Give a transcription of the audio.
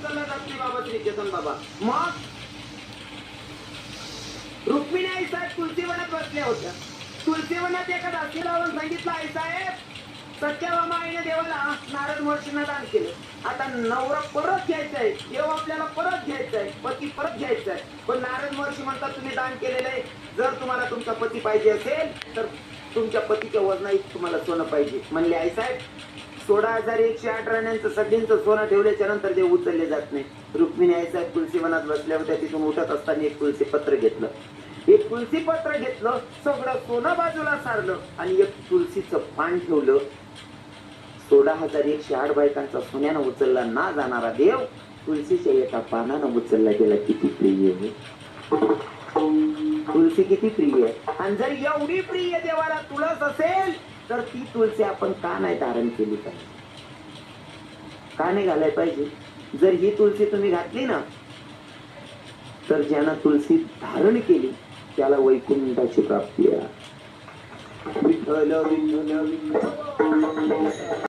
उचलला जात नाही बाबा श्री चेतन बाबा. मग रुक्मिणी आई साहेब तुलसीवनात बसल्या होत्या. तुलसीवनात एका दासी लावून सांगितलं आई साहेब सत्यभामा आईने देवाला नारद महर्षींना दान केलं. आता नवरा परत घ्यायचा आहे. देव आपल्याला परत घ्यायचा आहे. पती परत घ्यायचा आहे. पण नारद महर्षी म्हणतात तुम्ही दान केलेलं आहे. जर तुम्हाला तुमचा पती पाहिजे असेल तर तुमच्या पतीच्या वजनात तुम्हाला सोनं पाहिजे. म्हणले आई साहेब सोळा हजार एकशे आठ राण्यांचं सगळ्यांचं सोनं ठेवल्याच्या नंतर देव उचलले जात नाही. रुक्मिणी आई साहेब मनात बसल्या होत्या तिथून उठत असताना एक तुलसी पत्र घेतलं. एक तुलसी पत्र घेतलं सगळं सोनं बाजूला सारलं आणि एक तुलसीचं पान ठेवलं. सोळा हजार एकशे आठ बायकांचा सोन्यानं उचलला ना जाणारा देव तुलसीच्या एका पानानं उचलला गेला. किती प्रिय आहे. तुलसी किती प्रिय आहे. आणि जर एवढी प्रिय देवाला तुळस असेल तर ती तुळशी आपण का नाही धारण केली पाहिजे? का नाही घालायला पाहिजे? जर ही तुळशी तुम्ही घातली ना तर ज्यानं तुळशी धारण केली त्याला वैकुंठाची प्राप्ती आहे. विठ्ठल विठ्ठल